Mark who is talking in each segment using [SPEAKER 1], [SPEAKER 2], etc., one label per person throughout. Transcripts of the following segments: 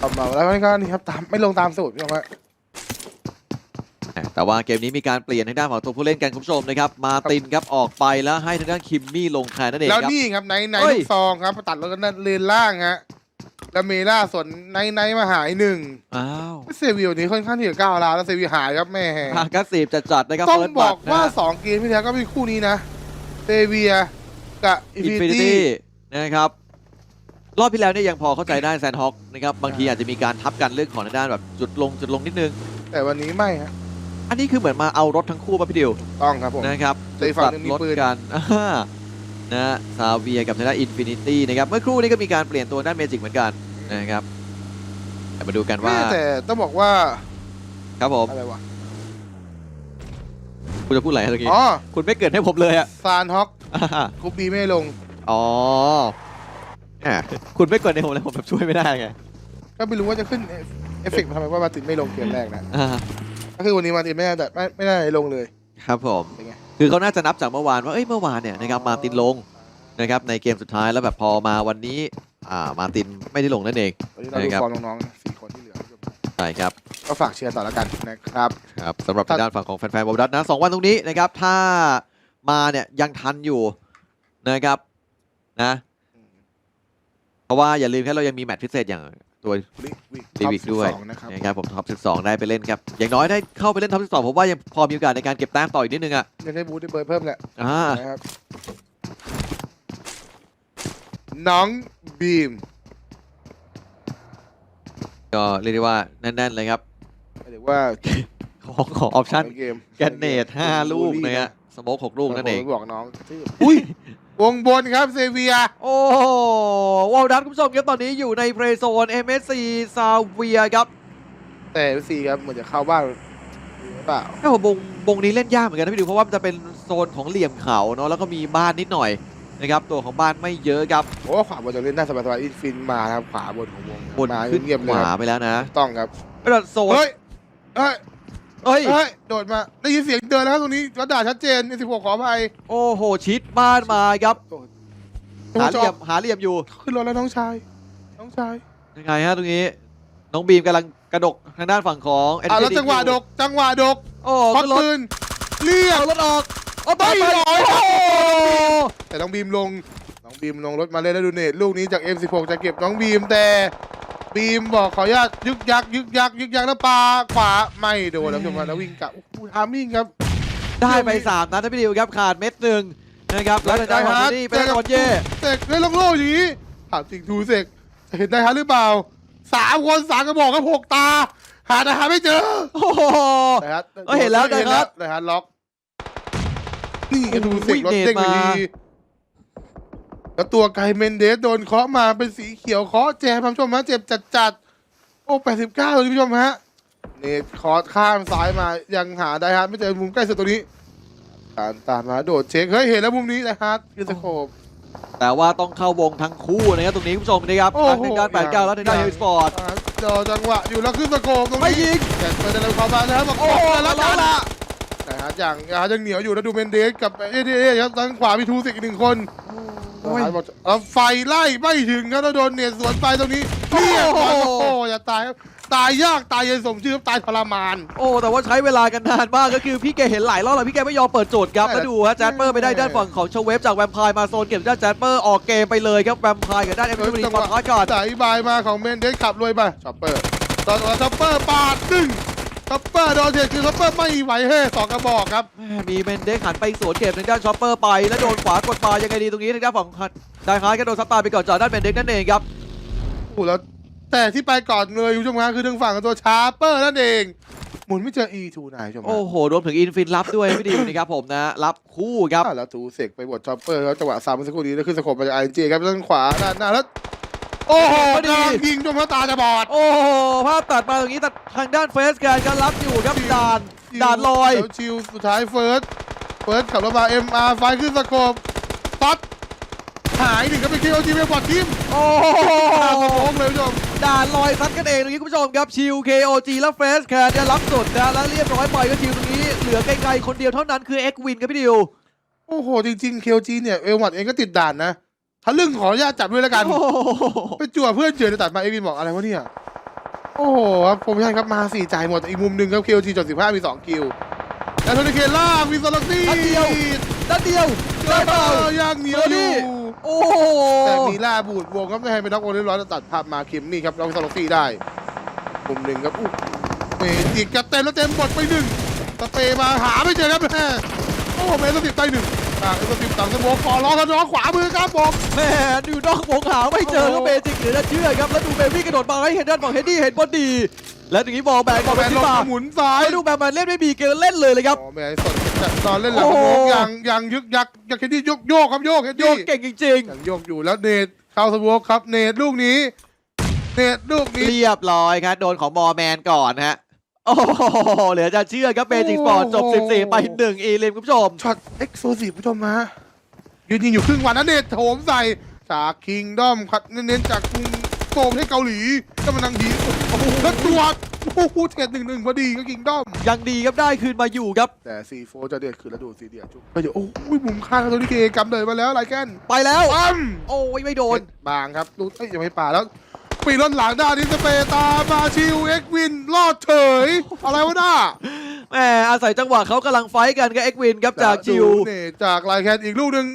[SPEAKER 1] เอามาแล้วก็นี่ครับตามไม่ลงตามสูตรพี่น้องฮะ
[SPEAKER 2] แต่ว่าเกมนี้มีการเปลี่ยนทางด้านของตัวผู้เล่นกันคุณผู้ชมนะครับ มาตินครับออกไปแล้วให้ทางด้านคิมมี่ลงแทนนั่นเอง
[SPEAKER 1] แล้ว
[SPEAKER 2] ครับ
[SPEAKER 1] นี่ครับไนท์ไน
[SPEAKER 2] เฮ้
[SPEAKER 1] ท์
[SPEAKER 2] ย
[SPEAKER 1] ลูกซองครับตัดรถกันเลนล่างฮะแล้วเมล่าส่วนไนท์ไนท์มาหายหนึ่ง
[SPEAKER 2] อ้าว
[SPEAKER 1] เซวิลนี้ค่อนข้างที่จะก้าวร้าวแล้วเซวิลหายครับแม่
[SPEAKER 2] อากาสีบจัดจัดๆนะครับ
[SPEAKER 1] ต้อง
[SPEAKER 2] เฟิร์ส
[SPEAKER 1] บ
[SPEAKER 2] บั
[SPEAKER 1] อ
[SPEAKER 2] ต
[SPEAKER 1] กว่าสองเกมที่แล้วก็เป็นคู่นี้นะเซเวียกับอิน
[SPEAKER 2] อิน
[SPEAKER 1] ฟิ
[SPEAKER 2] ฟินิ
[SPEAKER 1] นิตี้
[SPEAKER 2] ตี้นะครับ รอบที่แล้วเนี่ยยังพอเข้าใจได้แซนฮอกนะครับบางทีอาจจะมีการทับกันเรื่องของทางด้านแบบจุดลงจุดลงนิดนึง
[SPEAKER 1] แต่วันนี้ไม่ฮะ
[SPEAKER 2] อันนี้คือเหมือนมาเอารถทั้งคู่ป่ะพี่ดิว
[SPEAKER 1] ต้องครับผม
[SPEAKER 2] นะครับ
[SPEAKER 1] แต่อีกฝั่งหนึ่งมี
[SPEAKER 2] รถ
[SPEAKER 1] ปืน
[SPEAKER 2] กันอ่านะซาเวียกับทางด้านอินฟินิตี้นะครับเมื่อครู่นี้ก็มีการเปลี่ยนตัวด้านเมจิกเหมือนกันนะครับแต่มาดูกันว่า
[SPEAKER 1] แม่แต่ต้องบอกว่า
[SPEAKER 2] ครับผม
[SPEAKER 1] อะไรวะ
[SPEAKER 2] คุณจะพูดอะไรเมื่อกี้
[SPEAKER 1] อ๋อ
[SPEAKER 2] คุณไม่เกิดให้ผมเลยอะ
[SPEAKER 1] ซานฮอก
[SPEAKER 2] อ่า
[SPEAKER 1] กูบีไม่ลง
[SPEAKER 2] อ๋อ แหมคุณไม่เกิดในผมเลยผมแบบช่วยไม่ได้ไง
[SPEAKER 1] ก็ไม่รู้ว่าจะขึ้นเอฟเอฟเฟกต์มาทำไมว่ามาตินไม่ลงเกมแรกนะ
[SPEAKER 2] อ่า
[SPEAKER 1] ก็คือวันนี้มาตินไม่ได้แต่ไม่ไม่ได้ลงเลย
[SPEAKER 2] ครับผม
[SPEAKER 1] เป็นไง
[SPEAKER 2] คือเขาน่าจะนับจากเมื่อวานว่าเอ้ยเมื่อวานเนี่ยนะครับมาร์ตินลงนะครับในเกมสุดท้ายแล้วแบบพอมาวันนี้อ่ามาร์ตินไม่ได้ลงนั่นเอง
[SPEAKER 1] วันนี้เราดู
[SPEAKER 2] นะครับ
[SPEAKER 1] ฟอร์มน้องๆสี่คนที่เหลือ
[SPEAKER 2] ใช่ครับ
[SPEAKER 1] ก็ฝากเชียร์ต่อแล้วกันนะครับ
[SPEAKER 2] ครับสำหรับทางด้านฝั่งของแฟนๆบอลดัตนะสองวันตรงนี้นะครับ ถ้ามาเนี่ยยังทันอยู่นะครับนะ เพราะว่าอย่าลืมแค่เรายังมีแมตช์พิเศษอย่างตัว
[SPEAKER 1] ลิวิก
[SPEAKER 2] ลิวิกด้วย
[SPEAKER 1] ท็อป12นะครับ
[SPEAKER 2] นะครับผมท็อป 12 ได้ไปเล่นครับ อย่างน้อยได้เข้าไปเล่นท็อป 12 ผมว่ายังพอมีโอกาสในการเก็บแต้มต่ออีกนิดนึงอะ
[SPEAKER 1] ยังได้บูธได้เบอร์เพิ่มแหละ
[SPEAKER 2] อ่า
[SPEAKER 1] นะครับน้องบีม
[SPEAKER 2] ก็เรียกได้ว่าแน่นๆเลยครับ
[SPEAKER 1] หรือว่า
[SPEAKER 2] ของของออปชั่น
[SPEAKER 1] เกม
[SPEAKER 2] แกนเนต5ลูกนะฮะสโมก6ลูกนั่นเอง
[SPEAKER 1] ผมบอกน้องชื่ออุ้ย วงบนครับเซเวีย
[SPEAKER 2] โอ้โหวอลดัตคุณผู้ชมครับตอนนี้อยู่ในเพลย์โซน MSC ซาเวียครับ
[SPEAKER 1] แต่ซีครับเหมือนจะเข้าบ้านหรือเปล่า
[SPEAKER 2] ถ้าผมวงวงนี้เล่นยากเหมือนกันนะพี่ดูเพราะว่ามันจะเป็นโซนของเหลี่ยมเขาเนาะแล้วก็มีบ้านนิดหน่อยนะครับตัวของบ้านไม่เยอะครับ
[SPEAKER 1] โอ้ขวาบนจะเล่นได้สบายๆอินฟินมาครับขวาบนของวง
[SPEAKER 2] บน
[SPEAKER 1] มา
[SPEAKER 2] ขึ้น
[SPEAKER 1] เงียบๆ
[SPEAKER 2] ข
[SPEAKER 1] เลย
[SPEAKER 2] วา
[SPEAKER 1] ครับ
[SPEAKER 2] ไปแล้วนะ
[SPEAKER 1] ต้องครับ
[SPEAKER 2] แล้วโซน
[SPEAKER 1] เฮ้ยเฮ้ย
[SPEAKER 2] เอ้ย
[SPEAKER 1] เฮ้ยโดดมาได้ยินเสียงเดินแล้วครับตรงนี้กระดาษชัดเจนในสิบหกขออภัย
[SPEAKER 2] โอ้โห ชิดบ้านมาครับ
[SPEAKER 1] โอ้
[SPEAKER 2] หา
[SPEAKER 1] โห
[SPEAKER 2] เหลี่ยมหาเหลี่ยมอยู่
[SPEAKER 1] ขึ้นรถแล้วน้องชาย น้องชาย
[SPEAKER 2] ยังไงฮะตรงนี้ น้องบีมกำลังกระดกทางด้านฝั่งของ
[SPEAKER 1] อะแล้วจังหวะดกจังหวะดก
[SPEAKER 2] โอ้
[SPEAKER 1] ควัก
[SPEAKER 2] ขึ้นรถ
[SPEAKER 1] ปืนเรีย
[SPEAKER 2] เอา
[SPEAKER 1] ก
[SPEAKER 2] รถออกโอ้ไป
[SPEAKER 1] ไม่
[SPEAKER 2] ไป
[SPEAKER 1] ร้อย
[SPEAKER 2] โอ้
[SPEAKER 1] ครับ
[SPEAKER 2] โห
[SPEAKER 1] แต่น้องบีมลงน้องบีมลงรถมาเล่นแล้วดูเนตลูกนี้จาก M16 จะเก็บน้องบีมแต่ บีมบอกขออนุญาตยึกยักยึกยักยึกยักแล้วปาขวาไม่โดนแล้วจนมาแล้ววิ่งกลับโอ้โหทามมิ่งครับ
[SPEAKER 2] ได้ไปสามนัดนะพี่ดิวครับขาดเม็ดหนึ่งนะครับแล้วทางด้านของ
[SPEAKER 1] ได้ฮะ
[SPEAKER 2] นี่เป็นทางด้านของเย่
[SPEAKER 1] เสกเล่นลงโล่อย่างนี้ถามจริงทูเสกจะเห็นได้ฮะหรือเปล่าสามคนสามกระบอกกับหกตา หาได้หาไม่เจอ
[SPEAKER 2] โอ้โห
[SPEAKER 1] นะฮะ
[SPEAKER 2] เอ้ยเห็นแล้วนะครับ
[SPEAKER 1] นะฮะล็อก นี่ก็ดูเสกรถ
[SPEAKER 2] อุ้ย
[SPEAKER 1] เด้งไป
[SPEAKER 2] เนตมา
[SPEAKER 1] ที แล้วตัวไกเมนเดสโดนเคาะมาเป็นสีเขียวเคาะแจมท่านผู้ชมฮะเจ็บจัดจัดๆโอ้แปดสิบเก้าท่านผู้ชมฮะเนตเคาะข้ามซ้ายมายังหาได้ฮะไม่เจอมุมใกล้สุดตรงนี้ตามตามมาโดดเช็คเฮ้ยเห็นแล้วมุมนี้นะฮะคือสโคป
[SPEAKER 2] แต่ว่าต้องเข้าวงทั้งคู่นะครับตรงนี้คุณผู้ชมนะครับ
[SPEAKER 1] โอ้
[SPEAKER 2] ทั้ง
[SPEAKER 1] โห
[SPEAKER 2] ทางด้านแปดเก้าและทางด้าน
[SPEAKER 1] ยั
[SPEAKER 2] เฮ
[SPEAKER 1] ง
[SPEAKER 2] ลสปอร์ต
[SPEAKER 1] อ่าเจอจังหวะอยู่แล้วขึ้นสโคปตรง
[SPEAKER 2] ไม่
[SPEAKER 1] นี้
[SPEAKER 2] ยิง
[SPEAKER 1] แต่เปิดอะไรเข้ามานะครับบอก
[SPEAKER 2] โอ้โห
[SPEAKER 1] แล้
[SPEAKER 2] แล้วว
[SPEAKER 1] กั
[SPEAKER 2] แล้ว
[SPEAKER 1] น
[SPEAKER 2] ล่ะ
[SPEAKER 1] แต่ฮะอย่างฮะยังเหนียวอยู่แล้วดูเมนเดสกับเอเดเอครับทางขวามีทูสิกอีกหนึ่งคน
[SPEAKER 2] โอ้ย
[SPEAKER 1] นะฮะบอกเอาไฟไล่ไม่ถึงครับแล้วโดนเนตสวนไปตรงนี้เรียบร้อยโอ้โหอย่าตายครับตายยากตายเย็นสมชื่อครับตายทรมาน
[SPEAKER 2] โอ้ แต่ว่าใช้เวลากันนานมากก็คือพี่แกเห็นหลายรอบแล้วพี่แกไม่ยอมเปิดโจทย์ครับ
[SPEAKER 1] ใช่
[SPEAKER 2] แล้วดูฮะแจสเปอร์ไปได้ด้านฝั่งของชเวฟจากแวมไพร์มาโซนเก็บด้านแจสเปอร์ออกเกมไปเลยครับแวมไพร์กับด้านเอ็มวี
[SPEAKER 1] จังห
[SPEAKER 2] ปะ
[SPEAKER 1] วะ
[SPEAKER 2] ทะก่อน
[SPEAKER 1] สายบายมาของเมนเดสขับรวยไปชอปเปอร์ตอนชอปเปอร์ปาดดึง ชอปเปอร์โดนเทคือชอปเปอร์ไม่ไหวเฮ้สองกระบอกครับ
[SPEAKER 2] แม่มีเมนเดสหันไปสวนเก็บทางด้านชอปเปอร์ไป แล้วโดนขวากดมายังไงดีตรงนี้ทางด้านฝั่งได้ฮาร์ดก็โดนซัดตาไปก่อนจากด้านเมนเดสนั่นเองครับ
[SPEAKER 1] โอ้โหแล้วแต่ที่ไปก่อนเลยคุณผู้ชมครับคือทางฝั่งของตัวชาร์เปอร์นั่นเองหมุนไม่เจอ E2 นายใชมครั
[SPEAKER 2] โอ้โห รวมถึงอินฟินรับด้วยพี่ดิวนะครับผมนะ รับคู่ครับ
[SPEAKER 1] แล้วทูเสกไปบดชอปเปอร์แล้วจังหวะซ้ำเมื่อสักครู่นี้แล้วขึ้นสโคปมาจากไอเจครับด้านขวาด้านหน้าแล้ว โอ้โห
[SPEAKER 2] พอดี
[SPEAKER 1] กำลังยิงจนพระตาจะบอด
[SPEAKER 2] โอ้โห ภาพตัดมาตรงนี้แต่ทางด้านเฟสแกนก็รับอยู่ครับด่านด่านลอย
[SPEAKER 1] แล้วชิวสุดท้ายเฟิร์ส เฟิร์สขับรถมา MR ไฟขึ้นสโคปตัดหายหนึ่งก็ไปคิวจีเมบอดทีม
[SPEAKER 2] โอ้
[SPEAKER 1] ตาม
[SPEAKER 2] โห
[SPEAKER 1] สมองเลยคุณผู้ชม
[SPEAKER 2] ด่านลอยซัดกันเองตรงนี้คุณผู้ชมครับชิว KOG และเฟสแคนเนี่ยรับสุดนะแล้วเรียบร้อยไปก็ชิวตรงนี้เหลือไกลๆคนเดียวเท่านั้นคือเอ็กวินครับพี่ดิว
[SPEAKER 1] โอ้โห จริงๆ KOG เนี่ย เอลวัดเองก็ติดด่านนะ ทะลึ่งขออนุญาตจับด้วยแล้วกัน
[SPEAKER 2] โอ้โห
[SPEAKER 1] ไปจั่วเพื่อนเจอในตัดมาเอวินบอกอะไรวะเนี่ย โอ้โหครับผมใช่ครับมาสี่จ่ายหมดแต่อีกมุมหนึ่งครับคิวทีจดสิบห้ามีสองคิวแล้วโทนี่เคล่างมีโซลักซี่
[SPEAKER 2] นัดเดียวนัดเดียว
[SPEAKER 1] เจ
[SPEAKER 2] ได้
[SPEAKER 1] อ
[SPEAKER 2] เปล่า
[SPEAKER 1] ยังเหนียว
[SPEAKER 2] โทนี่
[SPEAKER 1] อยู่
[SPEAKER 2] โอ้โห
[SPEAKER 1] แต่มีล่าบูดวงครับไม่ให้เป็นน็อกโอเรียบร้อยแล้วตัดภาพมาคิมนี่ครับเราโซลักซี่ได้มุมหนึ่งครับอู้เมจิกจะเต็มแล้วเต็มหมดไปหนึ่งสเปรย์มาหาไม่เจอครับแม่โอ้เมสติดใต้หนึ่ง อ่าเอสติดต่างสมองฟอร์ล้อทะนอขวามือครับผม
[SPEAKER 2] แม่ดูนอกวงหางไม่เจอก็เบจิกเหลือจะเชื่อครับ แล้วดูเบวี่กระโดดมาให้เห็นด้านฝั่งเฮดดี้เห็นพอดี แล้วถึงนี้บอลแบง
[SPEAKER 1] บอล
[SPEAKER 2] บ
[SPEAKER 1] แม
[SPEAKER 2] อล
[SPEAKER 1] น
[SPEAKER 2] ที่
[SPEAKER 1] ลง
[SPEAKER 2] มา
[SPEAKER 1] หมุนซ้าย
[SPEAKER 2] แล้วดูแบบมันเล่นไม่มีเกมเล่นเลยเลยครับ
[SPEAKER 1] อ๋อแม่สดจัดตอนเล่นหลัง
[SPEAKER 2] โอ้
[SPEAKER 1] โม
[SPEAKER 2] โห
[SPEAKER 1] กยังยังยึกยักยักเฮดดี้โยกโยกครับโยกเฮด
[SPEAKER 2] โย
[SPEAKER 1] ดี้
[SPEAKER 2] กเก่งจริง
[SPEAKER 1] ยังโยกอยู่แล้วเนทเข้าสวอปครับเนทลูกนี้เนทลูก
[SPEAKER 2] ๆ
[SPEAKER 1] นี้
[SPEAKER 2] เรียบร้อยครับโดนของบอลแมนก่อนฮะโอ้โหเหลือจะเชื่อครับเบจิกสปอร์ตจบ 14 ไป 1 อีเลมคุณผู้ชม
[SPEAKER 1] ช็อตเอ็กซ์โซซีฟผู้ชมมายืนยิงอยู่ครึ่งวันนะเนทโถมใส่จากคิงดอมคัดเน้นๆจากกรุงโซลให้เกาหลีก็มานังดีโอ้โหแล้วตัวโอ้โหเทรดหนึ่งหนึ่งพอดีก็คิงดอม
[SPEAKER 2] ยังดีครับได้คืนมาอยู่ครับ
[SPEAKER 1] แต่ซีโฟจะเดือดขึ้นแล้วดูซีเดียจุ๊บไปเดี๋ยวโอ้ยมุมข้างตัวนี้เกกำเลยมาแล้วไรแกน
[SPEAKER 2] ไปแล้ว
[SPEAKER 1] ปั๊ม
[SPEAKER 2] โอ้ยไม่โดน
[SPEAKER 1] บางครับลูกเอ้ยยังไม่ป่าแล้ว ปีรถหลังด้านนี้สเปย์ตามมาชิวเอ็กวินรอดเฉย อะไรวะน่า
[SPEAKER 2] แหมอาศัยจังหวะเขากำลังไฟท์กันกับเอ็กวินครับจากจิว
[SPEAKER 1] นี่จากไลแคนอีกลูกหนึ่ง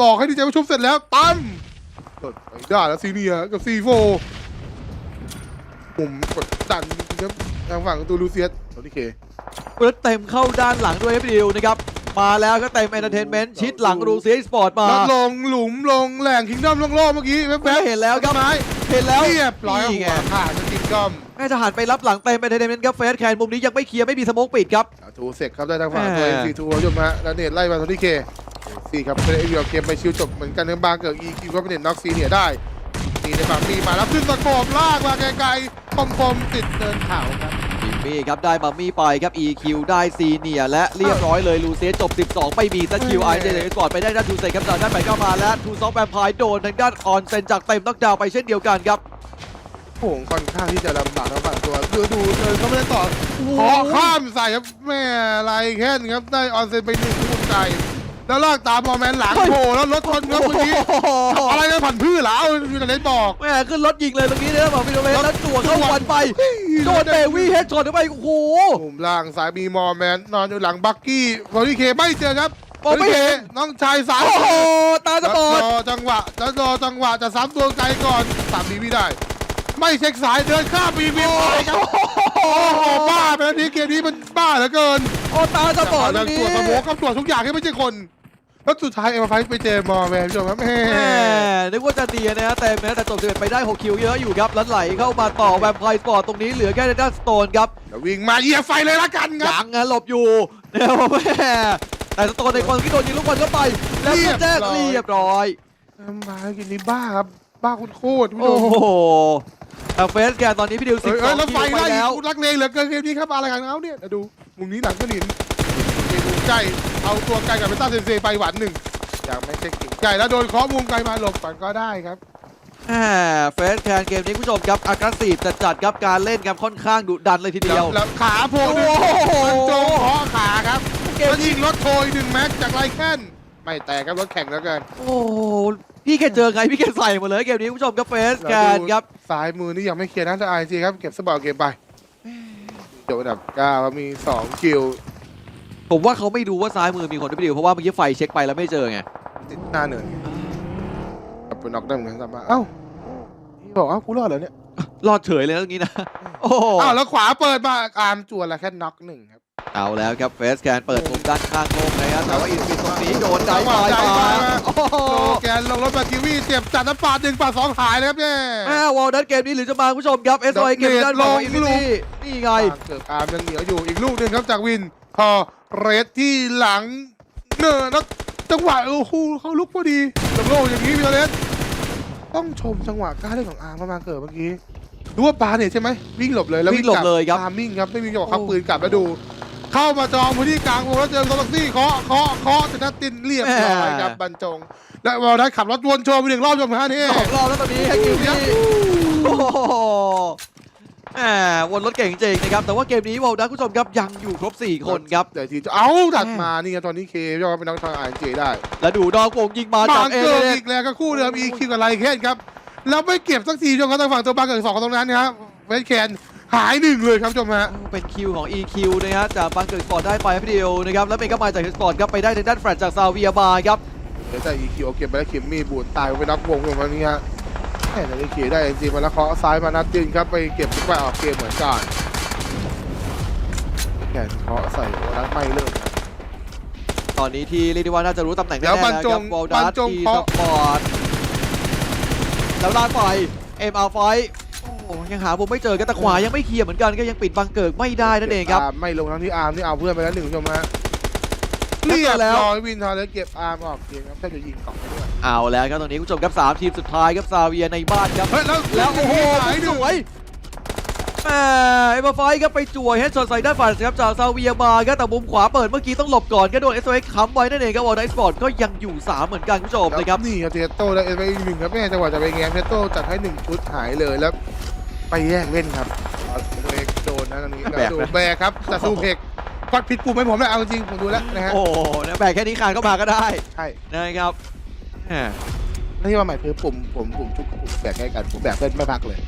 [SPEAKER 1] ตอกให้ดีเจว่าชุบเสร็จแล้วตั้มกดไปได้แล้วซีเนียกับซีโฟมุมกดดันครับทางฝั่งตูลูเซียสโอเค
[SPEAKER 2] เปิดเต็มเข้าด้านหลังด้วยครับดิวนะครับ มาแล้วก็เต็มเอนเตอร์เทนเมนต์ชิดหลังรูเซียสปอร์ตมา
[SPEAKER 1] แล้วลงหลุมลงแหล่งคิงดอมลงโลกเมื่อกี้แว๊บ
[SPEAKER 2] ไม่เห็นแล้วครับ
[SPEAKER 1] ไม้
[SPEAKER 2] เห็นแล้ว
[SPEAKER 1] เรียบร้อย
[SPEAKER 2] นี่ไง
[SPEAKER 1] หัวขาดคิงดอม
[SPEAKER 2] แม่จะหันไปรับหลังเต็มเอนเตอร์เทนเมนต์ครับเฟสแคนมุมนี้ยังไม่เคลียร์ไม่มีสโมกปิดครับ
[SPEAKER 1] ทูเสร็จครับได้ทางฝั่ง
[SPEAKER 2] แหม่
[SPEAKER 1] ตัวเอ็นซีทูผู้ชมฮะแล้วเนตไล่มาตัวที่เคซีครับเป็นเอวีเกมไปชิวจบเหมือนกันทั้งบางเกิดอีคิวก็เป็นเน็ตน็อกซีเนียได้นี่ในฝั่งมีมาแล้วขึ้นตะโขบลากมาไกลๆคมๆติดเดินเข่าครับ
[SPEAKER 2] จิ มี่ครับได้มัมมี่ไปครับ EQ ได้ซีเนียและเรียบร้อยเลยลูเซียสจบ 12 ไม่มีสกิลไอเจเนสปอร์ตไปได้ด้านทูเซครับจากด้านไปเข้ามาและทูซอฟแวมไพร์โดนทางด้านออนเซนจากเต็มน็อกดาวไปเช่นเดียวกันครับ
[SPEAKER 1] โอ้โหค่อนข้างที่จะลำบากทางฝั่งตัวดูดูเดินเขาไม่ได้ต่อขอข้ามใส่ครับแม่ไรแค่นครับได้ออนเซนไปหนึ่งภูมิใจ แล้วลากตามบอลแมนหลัง
[SPEAKER 2] เฮ้ย
[SPEAKER 1] โผล่แล้วรถชนครับเมื่อกี้อะไรกันผันพืชเหรอเอาอยู่แต่เล่นบอก
[SPEAKER 2] แม่ขึ้นรถยิงเลยตรงนี้นะครับพี่โดเวนแล้วตัวเข้าควันไปโดนเบวี่เฮดช็อตเข้าไปโอ้โห
[SPEAKER 1] มุมล่างสายมีมอร์แมนนอนอยู่หลังบักกี้บอดี้เคไม่เจอครับ
[SPEAKER 2] มองไม่เห็น
[SPEAKER 1] น้องชายสาย
[SPEAKER 2] โอ้โหตาส
[SPEAKER 1] แล้ว
[SPEAKER 2] ปอร์ต
[SPEAKER 1] รอจังหวะแล้วรอจังหวะจะซ้ำตัวไกลก่อนสามบีไม่ได้ ไม่เช็คสายเดินข้ามบีบีไปครับโอ้โหบ้าไปแล้วนี้เกมนี้มันบ้าเหลือเกิน
[SPEAKER 2] โอ้ตาสปอร์ตต
[SPEAKER 1] แล้
[SPEAKER 2] ร
[SPEAKER 1] ว
[SPEAKER 2] งนี้
[SPEAKER 1] ตรวจสมองกับตรวจทุกอย่างให้ไม่ใช่คน แล้วสุดท้ายเอ็มไฟไปเจอมอร์แมนผู้ชมครับแม่
[SPEAKER 2] แม่นึกว่าจะเนียนนะฮะแต่แม้แต่จบ11ไปได้ 6 คิวเยอะอยู่ครับแล้วไหลเข้ามาต่อแวมไพร์สปอร์ตตรงนี้เหลือแค่ด้านสโตนครับ
[SPEAKER 1] เดี๋ยววิ่งมาเหยียบไฟเลยละกันครับ
[SPEAKER 2] ยังนะหลบอยู่เนี่ยแม่แต่สโตนในคนที่โดนยิงลูกบอลเข้าไป แล้วก็แจ้งเรียบร้อย
[SPEAKER 1] เอ็มไฟกินนี่บ้าครับบ้าคุณโคตรผู้ช
[SPEAKER 2] โอ้
[SPEAKER 1] ม
[SPEAKER 2] โหแต่เฟสแกนตอนนี้พี่ดิว
[SPEAKER 1] เอ้ยเอ้ย
[SPEAKER 2] 12
[SPEAKER 1] แล้ว
[SPEAKER 2] คิ
[SPEAKER 1] ไฟ
[SPEAKER 2] วไป
[SPEAKER 1] ไล่
[SPEAKER 2] แล้ว
[SPEAKER 1] รักเลงเหลือเกินเกมนี้ครับอะไรกันเขาเนี่ยเดี๋ยวดูมุมนี้หลังก็หนินเกมมุม ใกล้เอาตัวไกลกับเบต้าเซนเซไปหวานหนึ่งยังไม่เช็คถึงไกลแล้วโดนเคาะมุมไกลมาหลบก่อนก็ได้ครับ
[SPEAKER 2] แหมเฟสแคนเกมนี้คุณผู้ชมครับอากาศีจัดจัดๆครับการเล่นครับค่อนข้างดุดันเลยทีเดียว
[SPEAKER 1] แล้วขาโผล่หนึ่ง
[SPEAKER 2] โอ้โห
[SPEAKER 1] บรรจงเคาะขาครับ
[SPEAKER 2] เก
[SPEAKER 1] แล้
[SPEAKER 2] ม
[SPEAKER 1] วยิงรถโชยหนึ่งแม็กจากไรแค้นไม่แตกครับรถแข่งแล้วกัน
[SPEAKER 2] โอ้โหพี่แกเจอไงพี่แกใส่หมดเลยเกมนี้คุณผู้ชมครับเฟสแกนครับ
[SPEAKER 1] ซ้ายมือนี่ยังไม่เคลียร์นะแต่ไอซีครับเก็บสบอลเกมไปจบอันดับเก้าครับมีสองคิว
[SPEAKER 2] ผมว่าเขาไม่รู้ว่าซ้ายมือมีคนที่พี่ดิวเพราะว่าเมื่อกี้ไฟเช็คไปแล้วไม่เจอไง
[SPEAKER 1] ติดหน้าเหนื่อยกับเป็นน็อกได้เหมือนกันกลับมาเอ้าพี่บอกเอ้ากูรอดเหรอเนี่ย
[SPEAKER 2] รอดเฉยเลยนะตรงนี้นะ โอ้โห
[SPEAKER 1] อ้าวแล้วขวาเปิดมาอาร์มจวนละแค่น็อกหนึ่งครับ
[SPEAKER 2] เอาแล้วครับเฟสแกนเปิดมุมด้านข้างโล่งนะครับแต่ว่าอินฟินตรงนี้โดนได
[SPEAKER 1] จังหวะ
[SPEAKER 2] ไป
[SPEAKER 1] ใจ
[SPEAKER 2] มา
[SPEAKER 1] มา
[SPEAKER 2] โอ้โห
[SPEAKER 1] โลแกนลงรถมาทีวีเจ็บจัดน้ำปาดหนึ่งปาดสองหายเลยครับเนี่ย
[SPEAKER 2] แม่วอลดันเกมนี้หรือจะมาคุณผู้ชมครับเอสไอเกมด้านของอินฟินิตี้นี่ไง
[SPEAKER 1] เกิดอาร์มยังเหนียวอยู่อีกลูกหนึ่งครับจากวิน พอเรสที่หลังเนินแล้วจังหวะโอ้โหเขาลุกพอดีลงโลกอย่างนี้พี่เรสต้องชมจังหวะกล้าเล่นของอาร์มมาเกิดเมื่อกี้ดูว่าปาเนี่ยใช่ไหมวิ่งหลบเลยแล้ว
[SPEAKER 2] วิ่งหลบเลยครับ
[SPEAKER 1] ตามมิ่งครับไม่มีจังหวะขับปืนกลับแล้วดู เข้ามาจองพื้นที่กลางวงแล้วเจอโซลักซี่เคาะเคาะเคาะแต่นัดตินเรียบร้อยครับบรรจง และวอลได้ขับรถวนโชว์ไปหนึ่งรอบจนฮะนี่
[SPEAKER 2] สองรอบแล้วตอนนี้ให้คิวที่โอ้ โหแหมวนรถเก่งจริงนะครับ แต่ว่าเกมนี้วอลดันคุณผู้ชมครับยังอยู่ครบ 4 คนครับ
[SPEAKER 1] แต่ทีจะเอาดัดมานี่ไงตอนนี้เคยอมเป็นน้องทางอ่านเจได้
[SPEAKER 2] แล้วดูดอกวงยิงมา
[SPEAKER 1] บา
[SPEAKER 2] จาก
[SPEAKER 1] ง
[SPEAKER 2] เอ
[SPEAKER 1] เกิด
[SPEAKER 2] เล
[SPEAKER 1] อีกแล้วก็คู่เดิมอีคิวกับไรแคนครับแล้วไม่เก็บสักทีจนเขาทางฝั่งตัวบางเกิดสองคนตรงนั้นครับเวสแคนหายหนึ่งเลยครับผู้ชมฮะ
[SPEAKER 2] เป็นคิวของ EQ นะฮะจากบังเกิดสปอร์ตได้ไปพี่เดียวนะครับแล้วเป็นก็มาจากสปอร์ตครับไปได้ทางด้านแฟลตจากซาเวียบาร์ครับ
[SPEAKER 1] เดี๋ยวแต่อีคิวเก็บไปแล้วเข็มมีบูดตายไปนักวงอยู่วันนี้ฮะ แหมแต่อีคิวได้จริงๆมาแล้วเคาะซ้ายมานัดดินครับไปเก็บไปออกเกมเหมือนกันแขนเคาะใส่โอรัสไม่เลิกครับ
[SPEAKER 2] ตอนนี้ที่เรียกได้ว่าน่าจะรู้ตำแหน่ง
[SPEAKER 1] เดี๋ยว
[SPEAKER 2] แน่ๆ
[SPEAKER 1] บรร
[SPEAKER 2] แล้ว
[SPEAKER 1] จ
[SPEAKER 2] ค
[SPEAKER 1] ง
[SPEAKER 2] รับวอล
[SPEAKER 1] บร
[SPEAKER 2] ดั
[SPEAKER 1] ร
[SPEAKER 2] ส
[SPEAKER 1] จง
[SPEAKER 2] ทีส
[SPEAKER 1] เคาะ
[SPEAKER 2] ปอร์ตแล้วลากไปเอ็มอาร์ไฟโอ้โหยังหาผมไม่เจอกันแต่ขวายังไม่เคลียร์เหมือนกันก็ยังปิดบังเกิดไม่ได้นั่นเองครับา
[SPEAKER 1] ไม่ลงทั้งที่อาร์มที่เอาเพื่อนไปแล้วหนึ่งผู้ชมฮะ
[SPEAKER 2] แล้
[SPEAKER 1] เรี
[SPEAKER 2] วย
[SPEAKER 1] บ
[SPEAKER 2] แล้ว
[SPEAKER 1] ร้อยวินทอร์แล้วเก็บอาร์มออกเกมครับแทบจะยิงกล่องไปด้วย
[SPEAKER 2] เอาแล้วครับตรงนี้คุณผู้ชมครับสามทีมสุดท้ายครับซาเวียในบ้านครับ
[SPEAKER 1] เฮ้ยแล้ว
[SPEAKER 2] แล้วโอ้โห
[SPEAKER 1] หายห
[SPEAKER 2] ส
[SPEAKER 1] นึ่ง
[SPEAKER 2] วยแหมเอ็มอาร์ไฟครับไปจั่วเฮดช็อตใส่ด้านฝ่ายครับจากซาเวียบาร์ครับแต่มุมขวาเปิดเมื่อกี้ต้องหลบก่อนก็โดนเอสโอเอ็กค้ำไว้นั่นเองครับวอลดัสปอร์ตก็ยังอยู่สามเหมือนกันคุณผู้ชมนะครับ
[SPEAKER 1] นี่ครับเทสโต้ได้เอสไปอีกหนึ่งครับแม่จังหวะจะไปแง้มเทสโต้จัดให้หนึ่งชุดหายเลยแล้ว ไปแยกเล่นครับเอกโดนนะตรงนี้
[SPEAKER 2] แบกนะ
[SPEAKER 1] ดูแบกครับแต่สู้เพกกดผิดปุ่มให้ผมเลยเอาจริงผมดูแล้วนะฮะ
[SPEAKER 2] โอ้โหนะแบกแค่นี้คานเข้ามาก็ได้
[SPEAKER 1] ใช่
[SPEAKER 2] นะครับ แหม
[SPEAKER 1] แล้วที่มาใหม่คือปุ่มผมปุ่มชุกปุ่มแบกใกล้กันผมแบกเล่นไม่พักเลย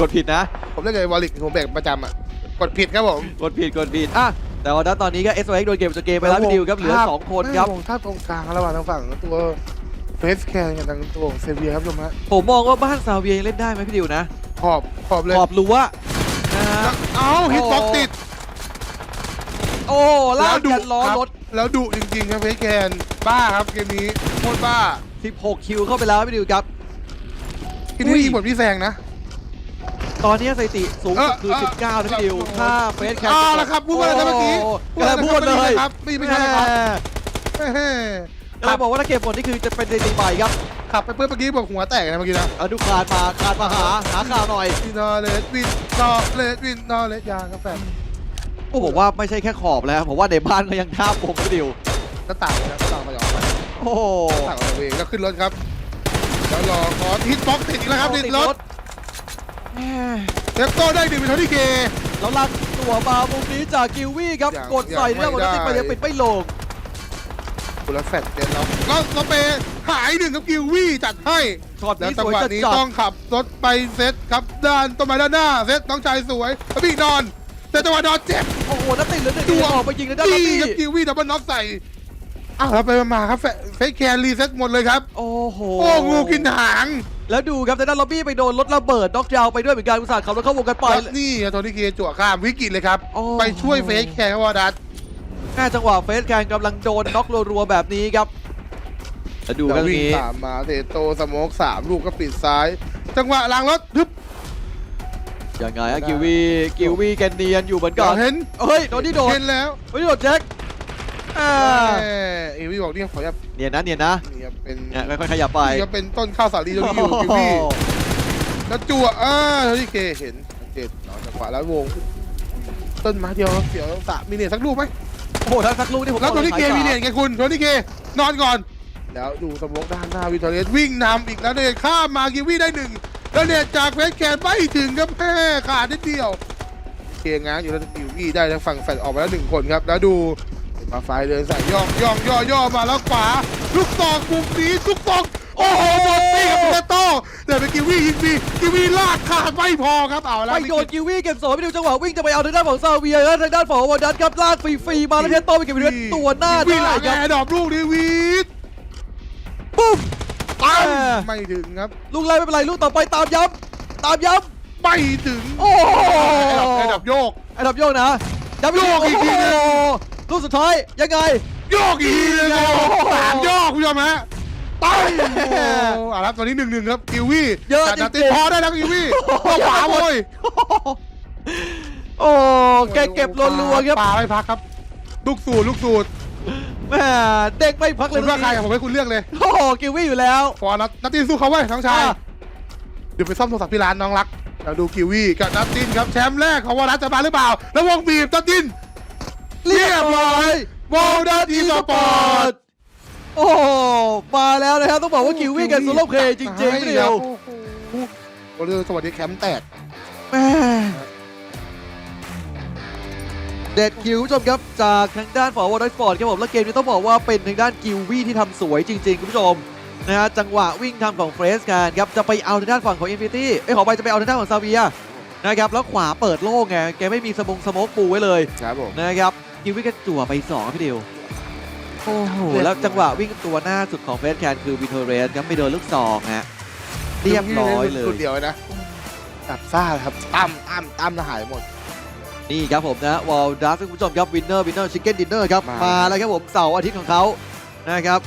[SPEAKER 2] กดผิดนะ
[SPEAKER 1] ผมเล่นกับวอลลิกผมแบกประจำอะกดผิดครับผม
[SPEAKER 2] กดผิดกดผิดอะแต่ว่าณตอนนี้ก็เอสโอเอ็กโดนเกมจากเกมไปแล้วพี่ดิวครับเหลือสองคนครับ
[SPEAKER 1] วงท่าตรงกลางระหว่างทางฝั่งตัวเฟสแคนกับทางตัวของเซเวียครับทุกท่านฮะ
[SPEAKER 2] ผมมองว่าบ้านซาเวียยังเล่นได้ไหมพี่ดิวนะ
[SPEAKER 1] ขอบขอบเลย
[SPEAKER 2] ขอบรั้วนะฮะ
[SPEAKER 1] เอ้าฮิตบ็อกติด
[SPEAKER 2] โอ้ลากกันล้อ
[SPEAKER 1] ครับ
[SPEAKER 2] รถ
[SPEAKER 1] แล้วดุจริงๆครับเฟสแคนบ้าครับเกมนี้โคตรบ้า
[SPEAKER 2] 16 คิวเข้าไปแล้วพี่ดิวครับ
[SPEAKER 1] ที่
[SPEAKER 2] อุ้
[SPEAKER 1] นี่
[SPEAKER 2] ย
[SPEAKER 1] ยิงหมดพี่แซงนะ
[SPEAKER 2] ตอนนี้สถิติสูงสุดคือ
[SPEAKER 1] เออเออ
[SPEAKER 2] 19นะพี่ดิว ถ้าเฟสแค
[SPEAKER 1] เอ้าวแล้วครับพูดมาแล้วเมื่อกี้
[SPEAKER 2] กำลังพูดเลย
[SPEAKER 1] ครับไม่ไม่ใช่ครับ แม่
[SPEAKER 2] กำลังบอกว่าถ้าเกมหมดนี่คือจะเป็นสถิติใหม่ครับ
[SPEAKER 1] ขับไปเพื่อเมื่อกี้บอกหัวแตกนะเมื่อกี้นะ
[SPEAKER 2] เอาดูคานมาคานมาหาหาข่าวหน่อย
[SPEAKER 1] วินนอเลสวินนอเลสวินนอเลสยางครับแฟน
[SPEAKER 2] โอ้ผมว่าไม่ใช่แค่ขอบแล้ว ผมว่าในบ้านก็ยังท่าผมพี่ดิว
[SPEAKER 1] หน้าต่างนะหน้า
[SPEAKER 2] โอ้โห
[SPEAKER 1] หน้าต่างมาเองแล้วขึ้นรถครับ แล้วรอขอฮิตบ็อกติดอีกแล้วครับติดรถ
[SPEAKER 2] แหม่
[SPEAKER 1] เทปโต้ได้หนึ่งเป็นเท่าที่เก
[SPEAKER 2] แล้วลักตัวมามุมนี้จากกิววี่ครับ
[SPEAKER 1] ยัง
[SPEAKER 2] กดใส่
[SPEAKER 1] ยัง
[SPEAKER 2] แล้ว
[SPEAKER 1] ไม่
[SPEAKER 2] วันนี้
[SPEAKER 1] ได้
[SPEAKER 2] ไปยังปิดไม่ลง
[SPEAKER 1] บุลแฟตเด็ดแล้วก็สเปย์หายหนึ่งครับกิววี่จัดให้
[SPEAKER 2] ช็อต
[SPEAKER 1] แล้ว
[SPEAKER 2] นี้
[SPEAKER 1] จั
[SPEAKER 2] ส
[SPEAKER 1] ง
[SPEAKER 2] วย
[SPEAKER 1] หวะ
[SPEAKER 2] จัด
[SPEAKER 1] นี้
[SPEAKER 2] จัด
[SPEAKER 1] ต้องขับรถไปเซตครับด้านต้นไม้ด้านหน้าเซตน้องชายสวยแล้วพี่นอน แต่จังหวะนอนเจ็บ
[SPEAKER 2] โอ้โหนัดติดเหลือหนึ่ง
[SPEAKER 1] ตัว
[SPEAKER 2] ออกไปยิงในด้าน
[SPEAKER 1] ดี
[SPEAKER 2] นี้
[SPEAKER 1] ครับกิววี่ดับเบิลน็อกใส่ อ้าวแล้วไปมาครับเฟเฟสแคนรีเซ็ตหมดเลยครับ
[SPEAKER 2] โอ้โห
[SPEAKER 1] โอ้งูกินหาง
[SPEAKER 2] แล้วดูครับแต่ด้านล็อบบี้ไปโดนรถระเบิดน็อกดาวน์ไปด้วยเหมือนกันอุตส่าห์ขับรถเข้าวงกันไป
[SPEAKER 1] แล้วนี่ครับโทนี่เคจั่วข้ามวิกฤตเลยครับ
[SPEAKER 2] โอ้
[SPEAKER 1] ไปช่วยเฟสแคนครับวอดัส
[SPEAKER 2] แค่จังหวะเฟสแคนกำลังโดนน็อกรัวๆแบบนี้ครับแล้วดูกันตรง
[SPEAKER 1] วิ่ง
[SPEAKER 2] นี้
[SPEAKER 1] ตามมาเทโตสโมกสามลูกก็ปิดซ้าย จังหวะล้างรถทึบ
[SPEAKER 2] ยังไงอะกิววี่กิววี่แกนเนียนอยู่เหมือนกัน
[SPEAKER 1] เห็น
[SPEAKER 2] เฮ้ยโดนที่โดน
[SPEAKER 1] เห็นแล้ว
[SPEAKER 2] โดนที่โดนแจ็ค อ่า
[SPEAKER 1] แม่เอวี่บอกเนี่ยขออนุญาต
[SPEAKER 2] เนียนนะเนียนนะ
[SPEAKER 1] เนี่ยเป็น
[SPEAKER 2] เนี่ยค่อยๆขยับไป
[SPEAKER 1] นี่เป็นต้นข้าวสาลีตรงนี้อยู่กิววี่แล้วจั่วอ่าโทนี่เคเห็นเจ็ดหนอจังหวะแล้ววง ต้นไม้เดียวเดียวสะมีเนียสักลูกไหม
[SPEAKER 2] โอ้โหทั้งสักลูกนี่ผม
[SPEAKER 1] แล้วโทนี่เคมีเนียไงคุณโทนี่เคนอนก่อน แล้วดูสโมกด้านหน้าวิทอร์เรสวิ่งนำอีกแล้วเนี่ยข้ามมากิววี่ได้หนึ่งแล้วเนี่ยจากเฟสแคนไม่ถึงครับแม่ขาดนิดเดียวเคง้างอยู่แล้วกิวี่ได้แล้วฝั่งแฟนออกมาแล้วหนึ่งคนครับแล้วดู มาไฟเดินใส่ย่องย่องย่อย่อมาแล้วขวาลูกตอกมุมนี้ลูกตอกโอ้โหหมดตีกับเตโต้เดี๋ยวไปกิววี่ยิงฟรีกิววี่ลากขาดไม่พอครับเอาแล้ว
[SPEAKER 2] ไปโดนกิววี่เก็บสองไปดูจังหวะวิ่งจะไปเอาทางด้านของซาเวียแล้วทางด้านของวอร์ดัสครับลากฟรีๆมาแล้วเทสโตไปเก็บไปด้วยตัวหน้า
[SPEAKER 1] วิ่งห
[SPEAKER 2] ได้
[SPEAKER 1] ลัง
[SPEAKER 2] ครับ
[SPEAKER 1] แอร์ดรอปลูกนี้วีด
[SPEAKER 2] ปุ๊บ
[SPEAKER 1] ปั้ม
[SPEAKER 2] แม่
[SPEAKER 1] ไม่ถึงครับ
[SPEAKER 2] ลูกแรกไม่เป็นไรลูกต่อไปตามย้ำตามย้
[SPEAKER 1] ไม่ถึงำ
[SPEAKER 2] โอ้โห
[SPEAKER 1] แอร์ดรอปแอร์ดรอปโยก
[SPEAKER 2] ไอ้ดับโยกนะย้ำ
[SPEAKER 1] โยกอีกทีนึง
[SPEAKER 2] โอ้โห ลูกสุดท้ายยังไง
[SPEAKER 1] โยกอีกทีเลย
[SPEAKER 2] โอ้โห
[SPEAKER 1] สามโยกคุณผู้ชมฮะตั้งโอ้อะครับตอนนี้หนึ่งหนึ่งครับกิววี่
[SPEAKER 2] เยอะ
[SPEAKER 1] แต่
[SPEAKER 2] จริงๆ
[SPEAKER 1] ติดพอได้แล้วกิววี่ก็ขวาโว้ย
[SPEAKER 2] โอ้แกเก็บรัวๆครับ
[SPEAKER 1] ปลาไม่พักครับ ลูกสูตรลูกสูตร
[SPEAKER 2] แม่เด็กไม่พักเล
[SPEAKER 1] คุ
[SPEAKER 2] ย
[SPEAKER 1] ณว่าใครผมให้คุณเลือกเลย
[SPEAKER 2] โอ้โหกิววี่อยู่แล้ว
[SPEAKER 1] ฟอร์นัทนัตตินสู้เขาไว้ยน้องชาย
[SPEAKER 2] อะ
[SPEAKER 1] เดี๋ยวไปซ่อมโทรศัพท์ที่ร้านน้องรักเราดูกิววี่กับนัตตินครับแชมป์แรกของวอรัสจะมาหรือเปล่า แล้ววงบีบนัตติน เรียบร้อยวอลดัสอีสปอร์ต
[SPEAKER 2] โอ้โหมาแล้วนะครับต้องบอกว่ากิววี่กับโซโลเพลย์จริงๆเดียว
[SPEAKER 1] โอ้โหโอ้โหสวัสดีแคมป์แตก
[SPEAKER 2] แม่เด็ดคิวคุณผู้ชมครับจากทางด้านฟอร์วอร์ดฟอร์ดครับผมแล้วเกมนี้ต้องบอกว่าเป็นทางด้านกิววี่ที่ทำสวยจริงๆคุณผู้ชมนะฮะจังหวะวิ่งทำของเฟรสกันครับจะไปเอาทางด้านฝั่งของอินฟินิตี้ไอ้ยขอไปจะไปเอาทางด้านของซาเวียนะครับแล้วขวาเปิดโล่งไงแกไม่มีสมงสโมกปูไว้เลย
[SPEAKER 1] ครับผม
[SPEAKER 2] นะครับ ยิงวิกเกตจั่วไปสองครับพี่เดียวโอ้โห
[SPEAKER 1] เรียบร้อย
[SPEAKER 2] แล้วจังหวะวิ่งตัวหน้าสุดของเฟสแคนคือวิโทเรสครับไม่โดนลูกซองฮะเรียบร้อยเล
[SPEAKER 1] สุ
[SPEAKER 2] ย
[SPEAKER 1] ดเดียวนะจับซ่าครับตั้มตั้มตั้มแล้วหายหมด
[SPEAKER 2] นี่ครับผมนะวอลดัสคุณผู้ชมครับวินเนอร์วินเนอร์ชิคเก้นดินเนอร์ครับ
[SPEAKER 1] มา
[SPEAKER 2] มาแล้วครับผมเสาร์อาทิตย์ของเขานะครับ